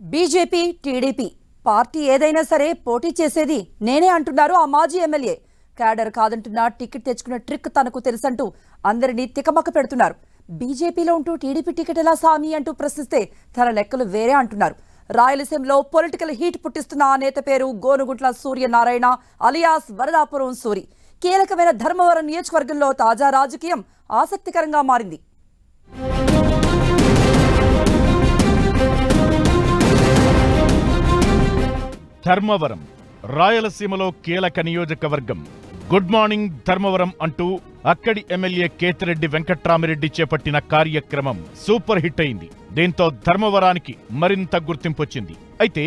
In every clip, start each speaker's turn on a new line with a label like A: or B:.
A: BJP TDP party ఏదైనా సరే పోటీ చేసేది నేనే అంటున్నారు ఆ మాజీ ఎమ్మెల్యే. క్యాడర్ కాదంటున్నా టికెట్ తెచ్చుకున్న ట్రిక్ తనకు తెలుసంటూ అందరినీ తికమక పెడుతున్నారు. బీజేపీలో ఉంటూ టీడీపీ టికెట్ ఎలా సామి అంటూ ప్రశ్నిస్తే తన లెక్కలు వేరే అంటున్నారు. రాయలసీమలో పొలిటికల్ హీట్ పుట్టిస్తున్న ఆ నేత పేరు గోనుగుంట్ల సూర్యనారాయణ అలియాస్ వరదాపురం సూరి. కీలకమైన ధర్మవరం నియోజకవర్గంలో తాజా రాజకీయం ఆసక్తికరంగా మారింది.
B: ధర్మవరం రాయలసీమలో కీలక నియోజకవర్గం. గుడ్ మార్నింగ్ ధర్మవరం అంటూ అక్కడి ఎమ్మెల్యే కేతిరెడ్డి వెంకట్రామిరెడ్డి చేపట్టిన కార్యక్రమం సూపర్ హిట్ అయింది. దీంతో ధర్మవరానికి మరింత గుర్తింపొచ్చింది. అయితే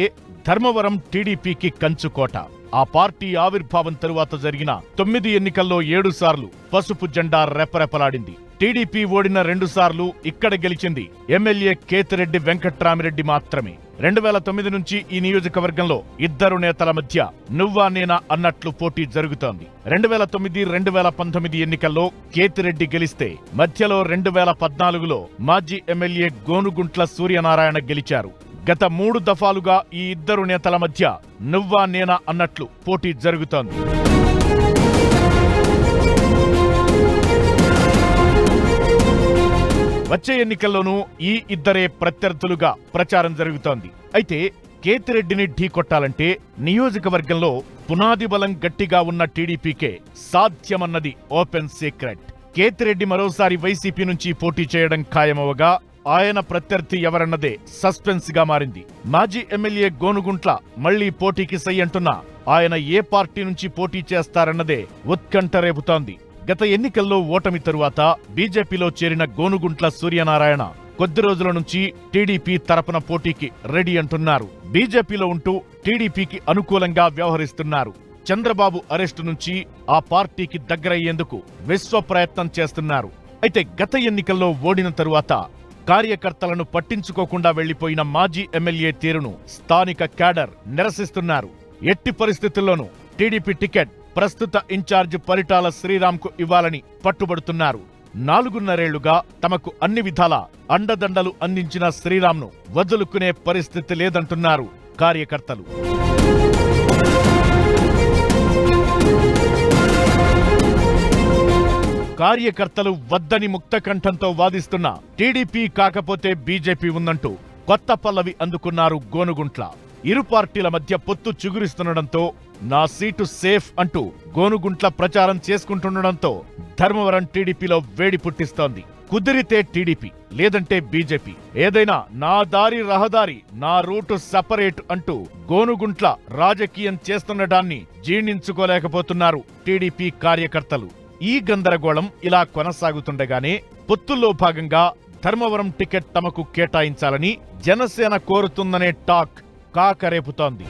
B: ధర్మవరం టీడీపీకి కంచుకోట ఆ పార్టీ ఆవిర్భావం తరువాత జరిగిన తొమ్మిది ఎన్నికల్లో ఏడు సార్లు పసుపు జెండా రెపరెపలాడింది. టీడీపీ ఓడిన రెండు సార్లు ఇక్కడ గెలిచింది ఎమ్మెల్యే కేతిరెడ్డి వెంకట్రామిరెడ్డి మాత్రమే. రెండు వేల తొమ్మిది నుంచి ఈ నియోజకవర్గంలో ఇద్దరు నేతల మధ్య నువ్వా నేనా అన్నట్లు పోటీ జరుగుతోంది. రెండు వేల తొమ్మిది రెండు వేల పంతొమ్మిది ఎన్నికల్లో కేతిరెడ్డి గెలిస్తే మధ్యలో రెండు వేల పద్నాలుగులో మాజీ ఎమ్మెల్యే గోనుగుంట్ల సూర్యనారాయణ గెలిచారు. గత మూడు దఫాలుగా ఈ ఇద్దరు నేతల మధ్య నువ్వా నేనా అన్నట్లు పోటీ జరుగుతోంది. వచ్చే ఎన్నికల్లోనూ ఈ ఇద్దరే ప్రత్యర్థులుగా ప్రచారం జరుగుతోంది. అయితే కేతిరెడ్డిని ఢీకొట్టాలంటే నియోజకవర్గంలో పునాది బలం గట్టిగా ఉన్న టీడీపీకే సాధ్యమన్నది ఓపెన్ సీక్రెట్. కేతిరెడ్డి మరోసారి వైసీపీ నుంచి పోటీ చేయడం ఖాయమవగా ఆయన ప్రత్యర్థి ఎవరన్నదే సస్పెన్స్గా మారింది. మాజీ ఎమ్మెల్యే గోనుగుంట్ల మళ్ళీ పోటీకి సై అంటున్నా ఆయన ఏ పార్టీ నుంచి పోటీ చేస్తారన్నదే ఉత్కంఠ రేపుతోంది. గత ఎన్నికల్లో ఓటమి తరువాత బీజేపీలో చేరిన గోనుగుంట్ల సూర్యనారాయణ కొద్ది రోజుల నుంచి టీడీపీ తరపున పోటీకి రెడీ అంటున్నారు. బీజేపీలో ఉంటూ టీడీపీకి అనుకూలంగా వ్యవహరిస్తున్నారు. చంద్రబాబు అరెస్టు నుంచి ఆ పార్టీకి దగ్గరయ్యేందుకు విశ్వ ప్రయత్నం చేస్తున్నారు. అయితే గత ఎన్నికల్లో ఓడిన తరువాత కార్యకర్తలను పట్టించుకోకుండా వెళ్ళిపోయిన మాజీ ఎమ్మెల్యే తీరును స్థానిక క్యాడర్ నిరసిస్తున్నారు. ఎట్టి పరిస్థితుల్లోనూ టీడీపీ టికెట్ ప్రస్తుత ఇన్ఛార్జ్ పరిటాల శ్రీరామ్కు ఇవ్వాలని పట్టుబడుతున్నారు. నాలుగున్నరేళ్ళుగా తమకు అన్ని విధాల అండదండలు అందించిన శ్రీరామ్ను వదులుకునే పరిస్థితి లేదంటున్నారు కార్యకర్తలు. కార్యకర్తలు వద్దని ముక్తకంఠంతో వాదిస్తున్న టీడీపీ కాకపోతే బీజేపీ ఉందంటూ కొత్త పల్లవి అందుకున్నారు గోనుగుంట్ల. ఇరు పార్టీల మధ్య పొత్తు చిగురిస్తుండడంతో నా సీటు సేఫ్ అంటూ గోనుగుంట్ల ప్రచారం చేసుకుంటుండడంతో ధర్మవరం టీడీపీలో వేడి పుట్టిస్తోంది. కుదిరితే టీడీపీ లేదంటే బీజేపీ. ఏదైనా నా దారి రహదారి నా రూటు సపరేట్ అంటూ గోనుగుంట్ల రాజకీయం చేస్తుండటాన్ని జీర్ణించుకోలేకపోతున్నారు టీడీపీ కార్యకర్తలు. ఈ గందరగోళం ఇలా కొనసాగుతుండగానే పొత్తుల్లో భాగంగా ధర్మవరం టికెట్ తమకు కేటాయించాలని జనసేన కోరుతుందనే టాక్ కాకరేపుతోంది.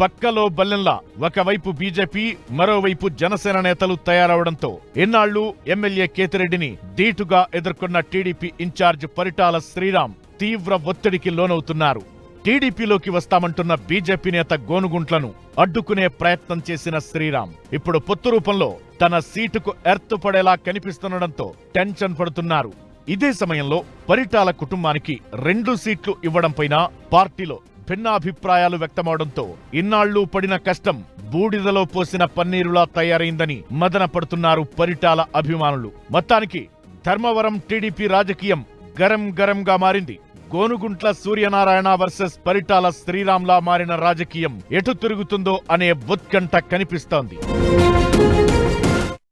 B: పక్కలో బల్లెంలా. ఒకవైపు బీజేపీ మరోవైపు జనసేన నేతలు తయారవడంతో ఎన్నాళ్ళు ఎమ్మెల్యే కేతిరెడ్డిని ధీటుగా ఎదుర్కొన్న టీడీపీ ఇన్ఛార్జ్ పరిటాల శ్రీరామ్ తీవ్ర ఒత్తిడికి లోనవుతున్నారు. టీడీపీలోకి వస్తామంటున్న బీజేపీ నేత గోనుగుంట్లను అడ్డుకునే ప్రయత్నం చేసిన శ్రీరామ్. ఇప్పుడు పొత్తు రూపంలో తన సీటుకు ఎర్త్ పడేలా కనిపిస్తుండడంతో టెన్షన్ పడుతున్నారు. ఇదే సమయంలో పరిటాల కుటుంబానికి రెండు సీట్లు ఇవ్వడంపైన పార్టీలో భిన్నాభిప్రాయాలు వ్యక్తమవడంతో ఇన్నాళ్ళు పడిన కష్టం బూడిదలో పోసిన పన్నీరులా తయారైందని మదన పడుతున్నారు పరిటాల అభిమానులు. మొత్తానికి ధర్మవరం టీడీపీ రాజకీయం గరం గరంగా మారింది. గోనుగుంట్ల సూర్యనారాయణ వర్సెస్ పరిటాల శ్రీరామ్లా మారిన రాజకీయం ఎటు తిరుగుతుందో అనే ఉత్కంఠ కనిపిస్తోంది.